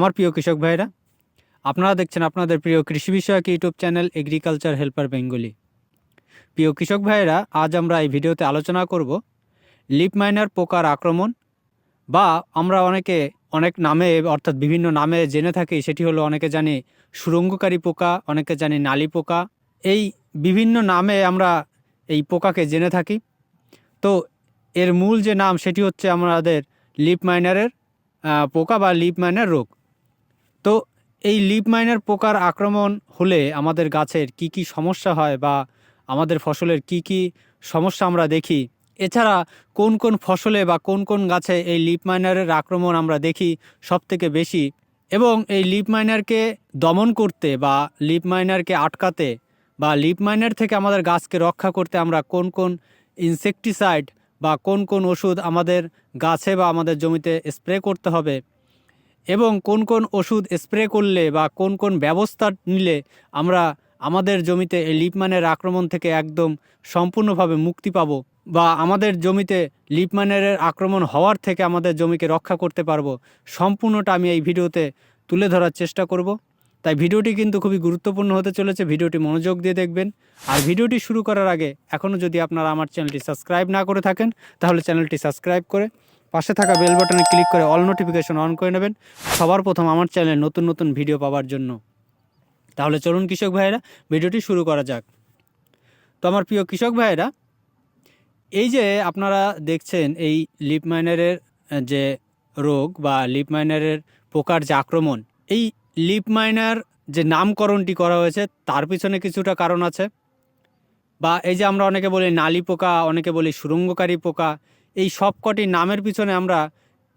আমার প্রিয় কৃষক ভাইরা, আপনারা দেখছেন আপনাদের প্রিয় কৃষি বিষয়ক YouTube channel agriculture helper Bengali. প্রিয় কৃষক ভাইরা, আজ আমরা এই ভিডিওতে আলোচনা করব লিপ মাইনার পোকার আক্রমণ বা আমরা অনেকে অনেক নামে, অর্থাৎ বিভিন্ন নামে জেনে থাকি, সেটি হলো অনেকে জানি সুরঙ্গকারী পোকা, অনেকে জানি নালি পোকা। এই বিভিন্ন নামে আমরা এই পোকাকে জেনে থাকি। তো এর মূল যে নাম, সেটি হচ্ছে আমাদের লিপ মাইনারের পোকা বা লিপ মাইনার রোগ। তো এই লিপ মাইনার পোকার আক্রমণ হলে আমাদের গাছের কি কি সমস্যা হয় বা আমাদের ফসলের কি কি সমস্যা আমরা দেখি? এছাড়া কোন কোন ফসলে বা কোন কোন গাছে এই লিপ মাইনারের আক্রমণ আমরা দেখি সব থেকে বেশি? এবং এই লিপ মাইনারকে দমন করতে বা লিপ মাইনারকে আটকাতে বা লিপ মাইনার থেকে আমাদের গাছকে রক্ষা করতে আমরা কোন কোন ইনসেকটিসাইড বা কোন কোন ওষুধ আমাদের গাছে বা আমাদের জমিতে স্প্রে করতে হবে? এবং কোন কোন ওষুধ স্প্রে করলে বা কোন কোন ব্যবস্থা নিলে আমরা আমাদের জমিতে এই লিপমানের আক্রমণ থেকে একদম সম্পূর্ণভাবে মুক্তি পাবো বা আমাদের জমিতে লিপমানের আক্রমণ হওয়ার থেকে আমাদের জমিকে রক্ষা করতে পারব, সম্পূর্ণটা আমি এই ভিডিওতে তুলে ধরার চেষ্টা করব। তাই ভিডিওটি কিন্তু খুবই গুরুত্বপূর্ণ হতে চলেছে, ভিডিওটি মনোযোগ দিয়ে দেখবেন। আর ভিডিওটি শুরু করার আগে এখনও যদি আপনারা আমার চ্যানেলটি সাবস্ক্রাইব না করে থাকেন, তাহলে চ্যানেলটি সাবস্ক্রাইব করে পাশে থাকা বেল বাটনে ক্লিক করে অল নোটিফিকেশন অন করে নেবেন। সবার প্রথম আমার চ্যানেলে নতুন নতুন ভিডিও পাওয়ার জন্য। তাহলে চলুন কৃষক ভাইয়েরা ভিডিওটি শুরু করা যাক। তো আমার প্রিয় কৃষক ভাইয়েরা, এই যে আপনারা দেখছেন এই লিপ মাইনারের যে রোগ বা লিপ মাইনারের পোকার যে আক্রমণ, এই লিপ মাইনার যে নামকরণটি করা হয়েছে, তার পিছনে কিছুটা কারণ আছে। বা এই যে আমরা অনেকে বলি নালি পোকা, অনেকে বলি সুরঙ্গকারী পোকা এই সবকটি নামের পিছনে আমরা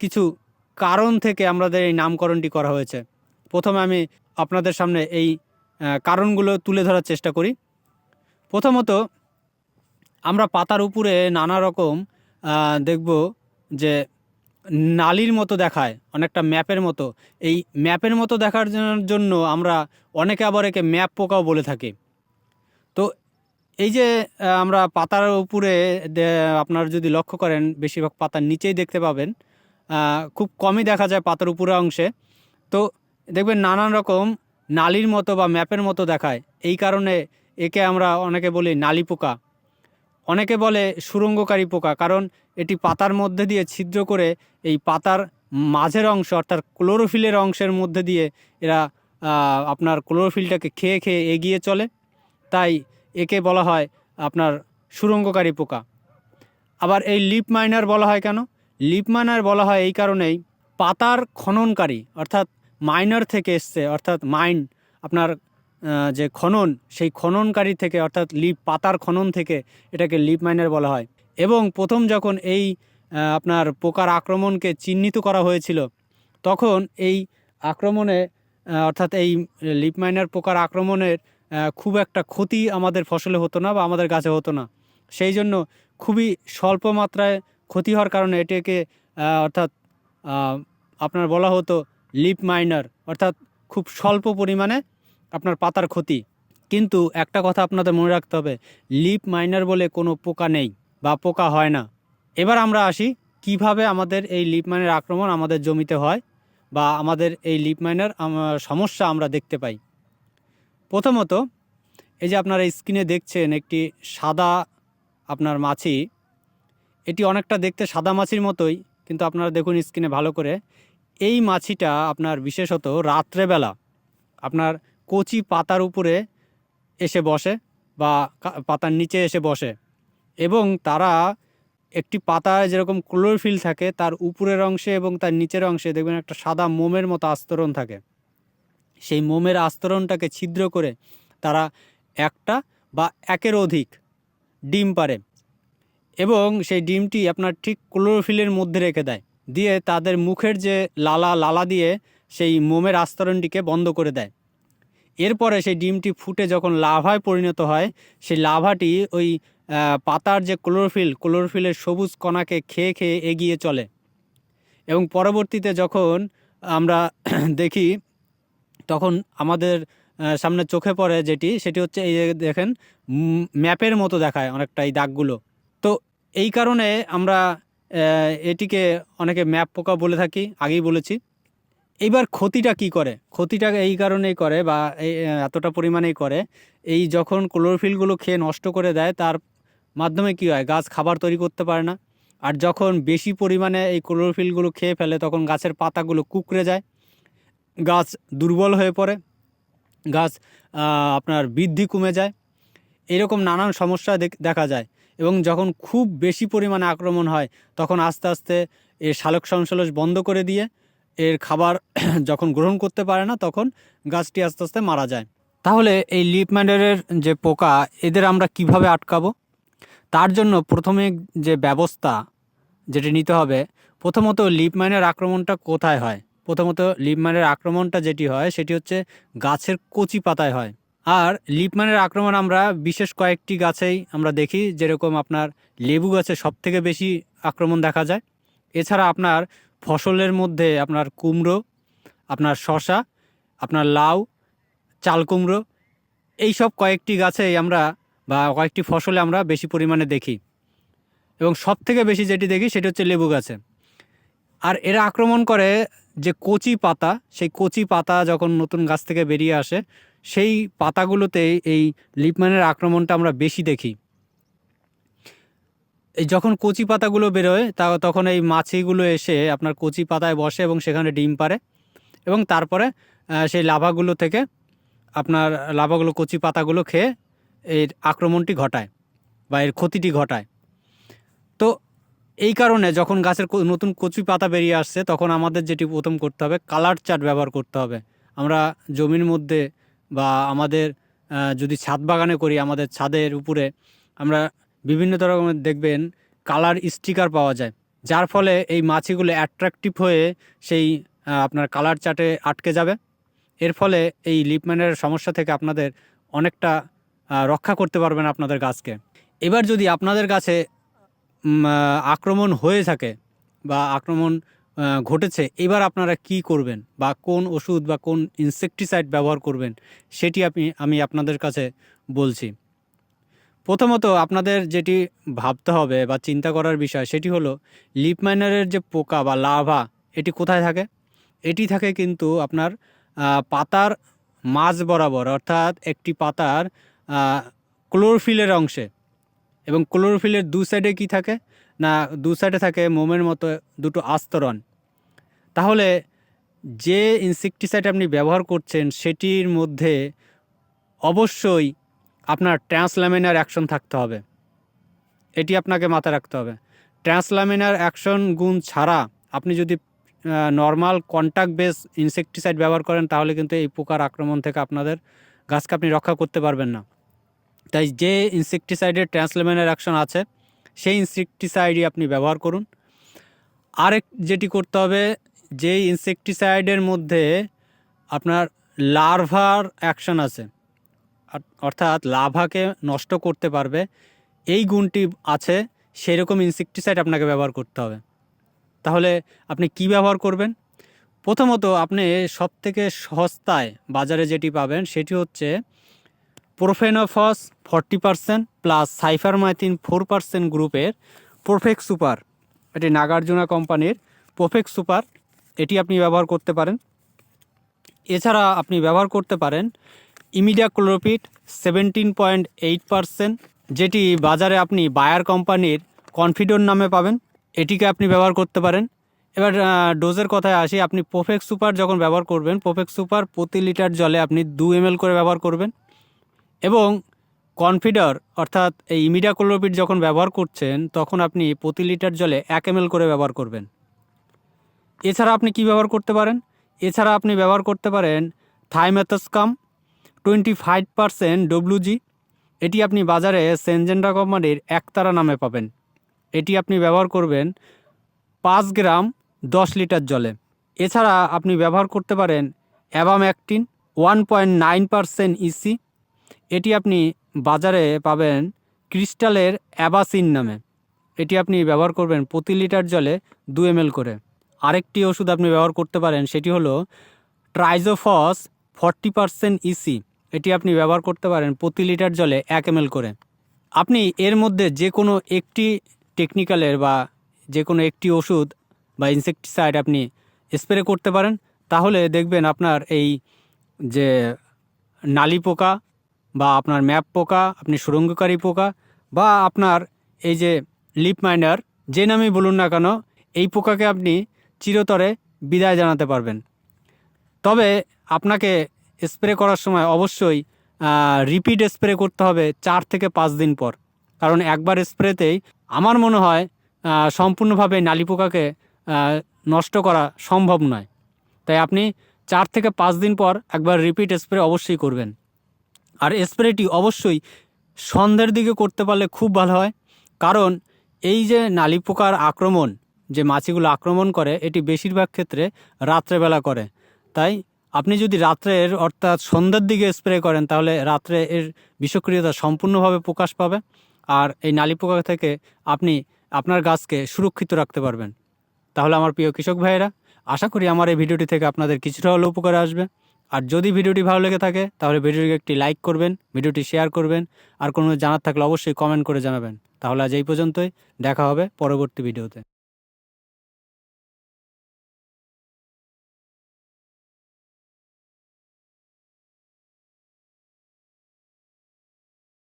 কিছু কারণ থেকে আমাদের এই নামকরণটি করা হয়েছে। প্রথমে আমি আপনাদের সামনে এই কারণগুলো তুলে ধরার চেষ্টা করি। প্রথমত, আমরা পাতার উপরে নানা রকম দেখব যে নালির মতো দেখায়, অনেকটা ম্যাপের মতো। এই ম্যাপের মতো দেখার জন্য আমরা অনেকে আবার একে ম্যাপ পোকাও বলে থাকি। তো এই যে আমরা পাতার উপরে আপনার যদি লক্ষ্য করেন, বেশিরভাগ পাতার নিচেই দেখতে পাবেন। খুব কমই দেখা যায় পাতার উপরে অংশে। তো দেখবেন নানান রকম নালির মতো বা ম্যাপের মতো দেখায়। এই কারণে একে আমরা অনেকে বলি নালি পোকা। অনেকে বলে সুরঙ্গকারী পোকা, কারণ এটি পাতার মধ্যে দিয়ে ছিদ্র করে এই পাতার মাঝের অংশ, অর্থাৎ ক্লোরোফিলের অংশের মধ্যে দিয়ে এরা আপনার ক্লোরোফিলটাকে খেয়ে খেয়ে এগিয়ে চলে। তাই একে বলা হয় আপনার সুরঙ্গকারী পোকা। আবার এই লিপ মাইনার বলা হয় কেন? লিপ মাইনার বলা হয় এই কারণেই পাতার খননকারী, অর্থাৎ মাইনার থেকে এসছে, অর্থাৎ মাইন, আপনার যে খনন, সেই খননকারী থেকে, অর্থাৎ লিপ, পাতার খনন থেকে এটাকে লিপ মাইনার বলা হয়। এবং প্রথম যখন এই আপনার পোকার আক্রমণকে চিহ্নিত করা হয়েছিল, তখন এই আক্রমণে অর্থাৎ এই লিপ মাইনার পোকার আক্রমণের খুব একটা ক্ষতি আমাদের ফসলে হতো না বা আমাদের গাছে হতো না। সেই জন্য খুবই স্বল্প মাত্রায় ক্ষতি হওয়ার কারণে এটাকে অর্থাৎ আপনার বলা হতো লিপ মাইনার, অর্থাৎ খুব স্বল্প পরিমাণে আপনার পাতার ক্ষতি। কিন্তু একটা কথা আপনাদের মনে রাখতে হবে, লিপ মাইনার বলে কোনো পোকা নেই বা পোকা হয় না। এবার আমরা আসি কীভাবে আমাদের এই লিপ মাইনের আক্রমণ আমাদের জমিতে হয় বা আমাদের এই লিপ মাইনার সমস্যা আমরা দেখতে পাই। প্রথমত, এই যে আপনারা স্ক্রিনে দেখছেন একটি সাদা আপনার মাছি, এটি অনেকটা দেখতে সাদা মাছির মতোই, কিন্তু আপনারা দেখুন স্ক্রিনে ভালো করে, এই মাছিটা আপনার বিশেষত রাত্রেবেলা আপনার কচি পাতার উপরে এসে বসে বা পাতার নিচে এসে বসে এবং তারা একটি পাতায় যেরকম ক্লোরোফিল থাকে, তার উপরের অংশে এবং তার নিচের অংশে দেখবেন একটা সাদা মোমের মতো আস্তরণ থাকে। সেই মোমের আস্তরণটাকে ছিদ্র করে তারা একটা বা একের অধিক ডিম পারে এবং সেই ডিমটি আপনার ঠিক ক্লোরোফিলের মধ্যে রেখে দেয়। দিয়ে তাদের মুখের যে লালা লালা দিয়ে সেই মোমের আস্তরণটিকে বন্ধ করে দেয়। এরপরে সেই ডিমটি ফুটে যখন লাভায় পরিণত হয়, সেই লাভাটি ওই পাতার যে ক্লোরোফিল, ক্লোরোফিলের সবুজ কণাকে খেয়ে খেয়ে এগিয়ে চলে। এবং পরবর্তীতে যখন আমরা দেখি তখন আমাদের সামনে চোখে পড়ে যেটি, সেটি হচ্ছে এই যে দেখেন ম্যাপের মতো দেখায় অনেকটা এই দাগগুলো। তো এই কারণে আমরা এটিকে অনেকে ম্যাপ পোকা বলে থাকি, আগেই বলেছি। এইবার ক্ষতিটা কি করে? ক্ষতিটা এই কারণেই করে বা এতটা পরিমাণেই করে। এই যখন ক্লোরোফিলগুলো খেয়ে নষ্ট করে দেয়, তার মাধ্যমে কি হয়? গাছ খাবার তৈরি করতে পারে না। আর যখন বেশি পরিমাণে এই ক্লোরোফিলগুলো খেয়ে ফেলে, তখন গাছের পাতাগুলো কুকড়ে যায়। গাছ দুর্বল হয়ে পড়ে, গাছ আপনার বৃদ্ধি কমে যায়, এরকম নানান সমস্যা দেখ- যায়। এবং যখন খুব বেশি পরিমাণে আক্রমণ হয়, তখন আস্তে আস্তে এর সালোক সংশ্লেষ বন্ধ করে দিয়ে এর খাবার যখন গ্রহণ করতে পারে না, তখন গাছটি আস্তে আস্তে মারা যায়। তাহলে এই লিপ ম্যাডারের যে পোকা, এদের আমরা কীভাবে আটকাবো? তার জন্য প্রথমে যে ব্যবস্থা যেটি নিতে হবে, প্রথমত লিপ মাইনের আক্রমণটা কোথায় হয়? প্রথমত লিপ মাইনের আক্রমণটা যেটি হয়, সেটি হচ্ছে গাছের কচি পাতায় হয়। আর লিপ মাইনের আক্রমণ আমরা বিশেষ কয়েকটি গাছেই আমরা দেখি, যেরকম আপনার লেবু গাছে সব থেকে বেশি আক্রমণ দেখা যায়। এছাড়া আপনার ফসলের মধ্যে আপনার কুমড়ো, আপনার শশা আপনার লাউ, চাল কুমড়ো, এইসব কয়েকটি গাছেই আমরা বা কয়েকটি ফসলে আমরা বেশি পরিমাণে দেখি। এবং সব থেকে বেশি যেটি দেখি, সেটি হচ্ছে লেবু গাছে। আর এরা আক্রমণ করে যে কচি পাতা, সেই কচি পাতা যখন নতুন গাছ থেকে বেরিয়ে আসে, সেই পাতাগুলোতেই এই লিপম্যানের আক্রমণটা আমরা বেশি দেখি। এই যখন কচি পাতাগুলো বেরোয়, তা তখন এই মাছিগুলো এসে আপনার কচি পাতায় বসে এবং সেখানে ডিম পারে এবং তারপরে সেই লাভাগুলো থেকে আপনার লাভাগুলো কচি পাতাগুলো খেয়ে এর আক্রমণটি ঘটায় বা এর ক্ষতিটি ঘটায়। এই কারণে যখন গাছের নতুন কচি পাতা বেরিয়ে আসছে, তখন আমাদের যেটি প্রথম করতে হবে, কালার চার্ট ব্যবহার করতে হবে। আমরা জমির মধ্যে বা আমাদের যদি ছাদ বাগানে করি, আমাদের ছাদের উপরে আমরা বিভিন্ন রকমের দেখবেন কালার স্টিকার পাওয়া যায়, যার ফলে এই মাছিগুলো অ্যাট্রাকটিভ হয়ে সেই আপনার কালার চার্টে আটকে যাবে। এর ফলে এই লিপম্যানের সমস্যা থেকে আপনাদের অনেকটা রক্ষা করতে পারবেন আপনাদের গাছকে। এবার যদি আপনাদের গাছে আক্রমণ হয়ে থাকে বা আক্রমণ ঘটেছে, এবার আপনারা কি করবেন বা কোন ওষুধ বা কোন ইনসেকটিসাইড ব্যবহার করবেন সেটি আপনি, আমি আপনাদের কাছে বলছি। প্রথমত আপনাদের যেটি ভাবতে হবে বা চিন্তা করার বিষয় সেটি হলো লিপ মাইনারের যে পোকা বা লাভা, এটি কোথায় থাকে? এটি থাকে কিন্তু আপনার পাতার মাঝ বরাবর, অর্থাৎ একটি পাতার ক্লোরফিলের অংশে। এবং ক্লোরোফিলের দু সাইডে কি থাকে? না, দু সাইডে থাকে মোমের মতো দুটো আস্তরণ। তাহলে যে ইনসেকটিসাইড আপনি ব্যবহার করছেন, সেটির মধ্যে অবশ্যই আপনার ট্রান্সল্যামিনার অ্যাকশন থাকতে হবে। এটি আপনাকে মাথায় রাখতে হবে। ট্রান্সল্যামিনার অ্যাকশন গুণ ছাড়া আপনি যদি নর্মাল কন্ট্যাক্ট বেস ইনসেকটিসাইড ব্যবহার করেন, তাহলে কিন্তু এই পোকার আক্রমণ থেকে আপনাদের গাছকে আপনি রক্ষা করতে পারবেন না। তাই যে ইনসেকটিসাইডের ট্রান্সলেমেনের অ্যাকশন আছে, সেই ইনসেকটিসাইডই আপনি ব্যবহার করুন। আরেক যেটি করতে হবে, যেই ইনসেকটিসাইডের মধ্যে আপনার লার্ভার অ্যাকশন আছে অর্থাৎ লাভাকে নষ্ট করতে পারবে, এই গুণটি আছে, সেরকম ইনসেকটিসাইড আপনাকে ব্যবহার করতে হবে। তাহলে আপনি কি ব্যবহার করবেন? প্রথমত আপনি সবথেকে সস্তায় বাজারে যেটি পাবেন, সেটি হচ্ছে profenofos forty percent plus cypermethrin four percent গ্রুপের প্রোফেক্ট সুপার। এটি নাগার্জুনা কোম্পানির প্রোফেক্ট সুপার। এটি আপনি ব্যবহার করতে পারেন। এছাড়া আপনি ব্যবহার করতে পারেন imidacloprid seventeen point eight percent, যেটি বাজারে আপনি বায়ার কোম্পানির কনফিডোর নামে পাবেন। এটিকে আপনি ব্যবহার করতে পারেন। এবার ডোজের কথায় আসি। আপনি প্রোফেক্ট সুপার যখন ব্যবহার করবেন প্রোফেক্ট সুপার প্রতি লিটার জলে আপনি দু এম করে ব্যবহার করবেন। এবং কনফিডার, অর্থাৎ এই ইমিডিয়া ক্লোরোপিড যখন ব্যবহার করছেন, তখন আপনি প্রতি লিটার জলে এক এম করে ব্যবহার করবেন। এছাড়া আপনি কি ব্যবহার করতে পারেন? এছাড়া আপনি ব্যবহার করতে পারেন thiamethoxam twenty five percent WG এটি আপনি বাজারে সেনজেন্ডা কোম্পানির একতারা নামে পাবেন। এটি আপনি ব্যবহার করবেন পাঁচ গ্রাম দশ লিটার জলে। এছাড়া আপনি ব্যবহার করতে পারেন abamectin one point nine percent EC এটি আপনি বাজারে পাবেন ক্রিস্টালের অ্যাবাসিন নামে। এটি আপনি ব্যবহার করবেন প্রতি লিটার জলে দু এম করে। আরেকটি ওষুধ আপনি ব্যবহার করতে পারেন, সেটি হলো ট্রাইজোফস ফর্টি পারসেন্ট ইসি এটি আপনি ব্যবহার করতে পারেন প্রতি লিটার জলে এক এম করে। আপনি এর মধ্যে যে কোনো একটি টেকনিক্যালের বা যে কোনো একটি ওষুধ বা ইনসেকটিসাইড আপনি স্প্রে করতে পারেন, তাহলে দেখবেন আপনার এই যে নালি পোকা বা আপনার ম্যাপ পোকা, আপনি সুরঙ্গকারী পোকা বা আপনার এই যে লিপ মাইনার যে নামই বলুন না কেন, এই পোকাকে আপনি চিরতরে বিদায় জানাতে পারবেন। তবে আপনাকে স্প্রে করার সময় অবশ্যই রিপিট স্প্রে করতে হবে চার থেকে পাঁচ দিন পর। কারণ একবার স্প্রেতেই আমার মনে হয় সম্পূর্ণভাবে নালি পোকাকে নষ্ট করা সম্ভব নয়। তাই আপনি চার থেকে পাঁচ দিন পর একবার রিপিট স্প্রে অবশ্যই করবেন। আর স্প্রেটি অবশ্যই সন্ধ্যের দিকে করতে পারলে খুব ভালো হয়। কারণ এই যে নালি পোকার আক্রমণ, যে মাছিগুলো আক্রমণ করে, এটি বেশিরভাগ ক্ষেত্রে রাত্রেবেলা করে। তাই আপনি যদি রাত্রের, অর্থাৎ সন্ধ্যার দিকে স্প্রে করেন, তাহলে রাত্রে এর বিষক্রিয়তা সম্পূর্ণভাবে প্রকাশ পাবে। আর এই নালি পোকা থেকে আপনি আপনার গাছকে সুরক্ষিত রাখতে পারবেন। তাহলে আমার প্রিয় কৃষক ভাইয়েরা, আশা করি আমার এই ভিডিওটি থেকে আপনাদের কিছুটা হলেও উপকারে আসবে। আর যদি ভিডিওটি ভালো লেগে থাকে, তাহলে ভিডিওটিকে একটি লাইক করবেন, ভিডিওটি শেয়ার করবেন, আর কোনো জানার থাকলে অবশ্যই কমেন্ট করে জানাবেন। তাহলে আজ এই পর্যন্তই, দেখা হবে পরবর্তী ভিডিওতে।